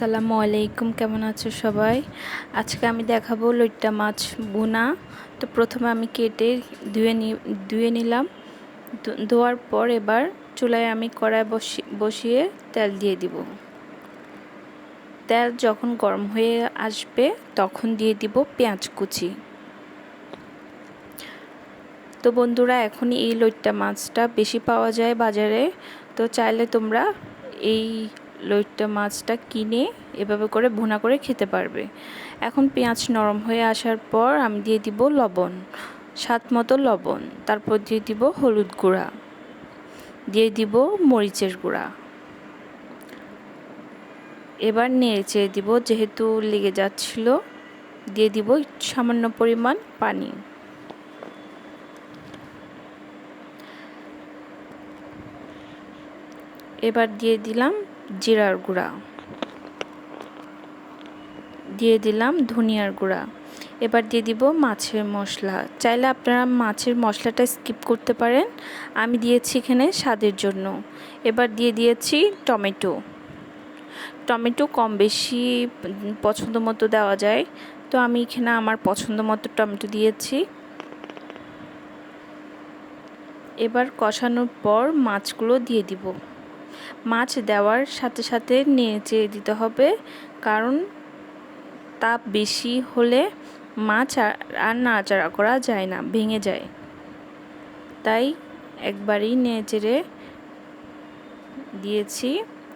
আসসালামু আলাইকুম, কেমন আছো সবাই? আজকে আমি দেখাবো লইট্টা মাছ বোনা তো প্রথমে আমি কেটে ধুয়ে নি ধুয়ে নিলাম। ধোয়ার পর এবার চুলায় আমি কড়াই বসি বসিয়ে তেল দিয়ে দিব। তেল যখন গরম হয়ে আসবে তখন দিয়ে দিব পেঁয়াজ কুচি। তো বন্ধুরা, এখন এই লইট্টা মাছটা বেশি পাওয়া যায় বাজারে। তো চাইলে তোমরা এই লইট্টা মাছটা কিনে এভাবে করে ভুনা করে খেতে পারবে। এখন পেঁয়াজ নরম হয়ে আসার পর আমি দিয়ে দিব লবণ, স্বাদ মতো লবণ, তারপর দিয়ে দিব হলুদ গুঁড়া, দিয়ে দিব মরিচের গুঁড়া। এবার নেড়ে চেড়ে দিব, যেহেতু লেগে যাচ্ছিল, দিয়ে দিব সামান্য পরিমাণ পানি। এবার দিয়ে দিলাম জিরার গুঁড়া। দিয়ে দিলাম ধনিয়ার গুঁড়া। এবার দিয়ে দিব মাছের মশলা। চাইলে আপনারা মাছের মশলাটা স্কিপ করতে পারেন। আমি দিয়েছি এখানে স্বাদের জন্য। এবার দিয়ে দিয়েছি টমেটো। টমেটো কম বেশি পছন্দ মতো দেওয়া যায়। তো আমি এখানে আমার পছন্দ মতো টমেটো দিয়েছি। এবার কষানোর পর মাছগুলো দিয়ে দিব। মাছ দেওয়ার সাথে সাথে নেড়ে দিতে হবে। কারণ তাপ বেশি হলে মাছ আর নাড়াচাড়া করা যায় না, ভেঙে যায়। তাই একবারই নেড়ে দিয়েছি।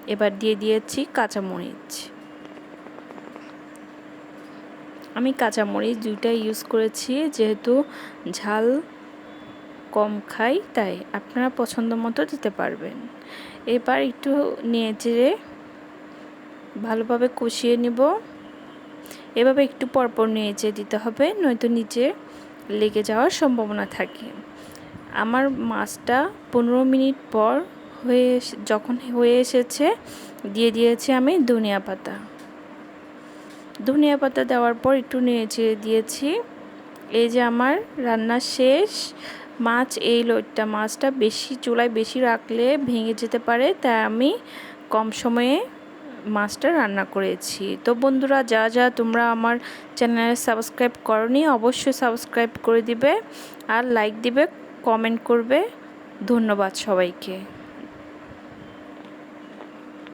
এবার দিয়ে দিয়েছি কাঁচামরিচ। আমি কাঁচামরিচ দুইটা ইউজ করেছি, যেহেতু ঝাল কম খাই, তাই আপনারা পছন্দ মতো দিতে পারবেন। এবার একটু নিয়ে চেড়ে ভালোভাবে কষিয়ে নিব। এভাবে একটু পরপর নিয়ে দিতে হবে, নয়তো নিচে লেগে যাওয়ার সম্ভাবনা থাকে। আমার মাছটা পনেরো মিনিট পর হয়ে যখন হয়ে এসেছে, দিয়ে দিয়েছি আমি ধনিয়া পাতা। ধনিয়া পাতা দেওয়ার পর একটু নেড়ে দিয়েছি। এই যে আমার রান্না শেষ মাছ এই লোটটা মাছটা বেশি চুলায় বেশি রাখলে ভেঙে যেতে পারে, তাই আমি কম সময়ে মাছটা রান্না করেছি। তো বন্ধুরা, যা যা তোমরা আমার চ্যানেলে সাবস্ক্রাইব করনি, অবশ্যই সাবস্ক্রাইব করে দিবে আর লাইক দিবে, কমেন্ট করবে। ধন্যবাদ সবাইকে।